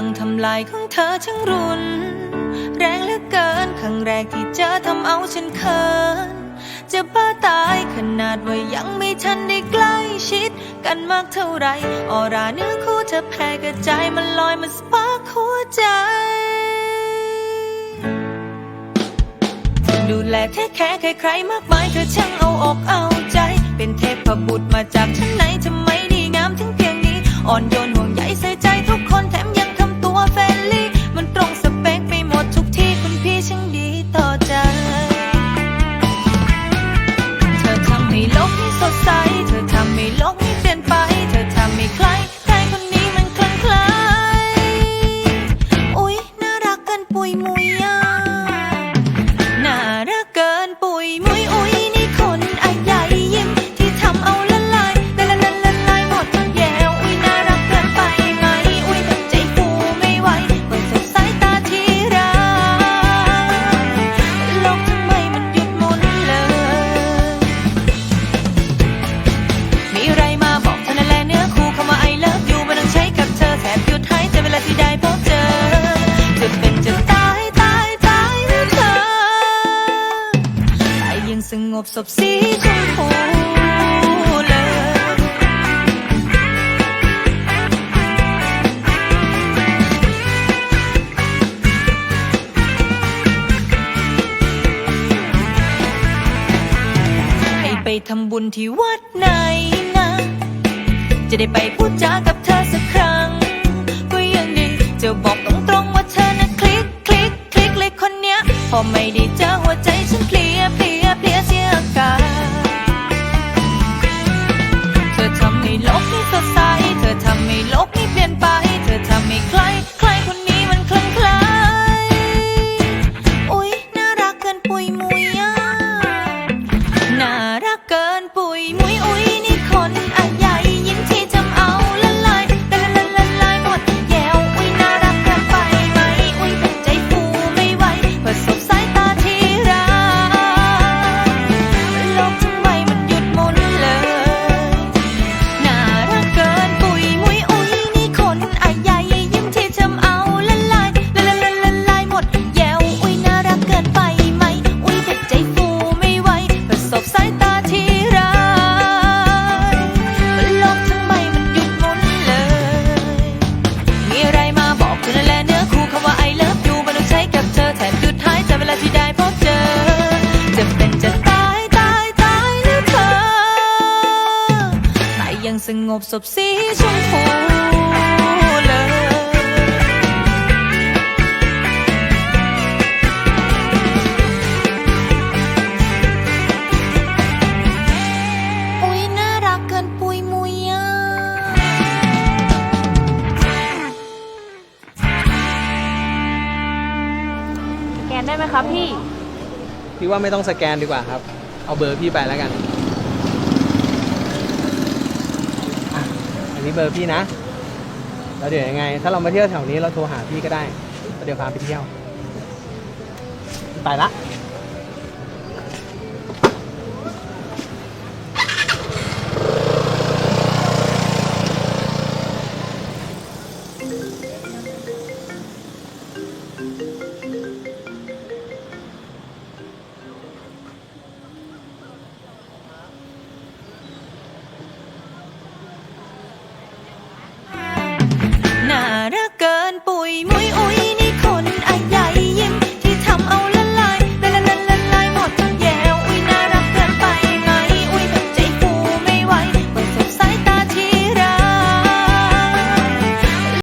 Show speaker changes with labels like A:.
A: ังทำลายของเธอช่างรุน แรงเหลือเกินครั้งแรกที่เจอทำเอาฉันเขินจะบ้าตายขนาดว่ายังไม่ทันได้ใกล้ชิด กันมากเท่าไรออราเนื้อคู่เธอแพ้กระจายมันลอยมาสปาร์คหัวใจดูแลเทคแค่ใครๆมากมายเธอช่างเอาอกเอาใจ เป็นเทพบุตรมาจากชั้นไหนทำ อ บศพสีชมพูเลยให้ไปทำบุญที่วัดไหนนะ จะได้ไปพูดจากับเธอสักครั้ง ก็ยังดีจะบอกตรงๆว่าเธอนะคลิกคลิกคลิกเลยคนเนี้ย พอไม่ได้เจอหัวใจฉันเพลียเพลีย เพลียเสียกาเธอทำให้โลกนี้สดใส เธอทำให้โลก แต่ยังสงบศพสีชมพูเลยอุ๊ยน่ารักเกินปุยมุยอะ
B: สแกนได้ไหมครับพี่
C: พี่ว่าไม่ต้องสแกนดีกว่าครับ เอาเบอร์พี่ไปแล้วกันอะอั นี้เบอร์พี่นะแล้วเดี๋ยวยังไง ถ้าเรามาเที่ยวแถวนี้เราโทรหาพี่ก็ได้แล้วเดี๋ยวพาไปเที่ยว ไปละ
A: รักเกินปุยมุย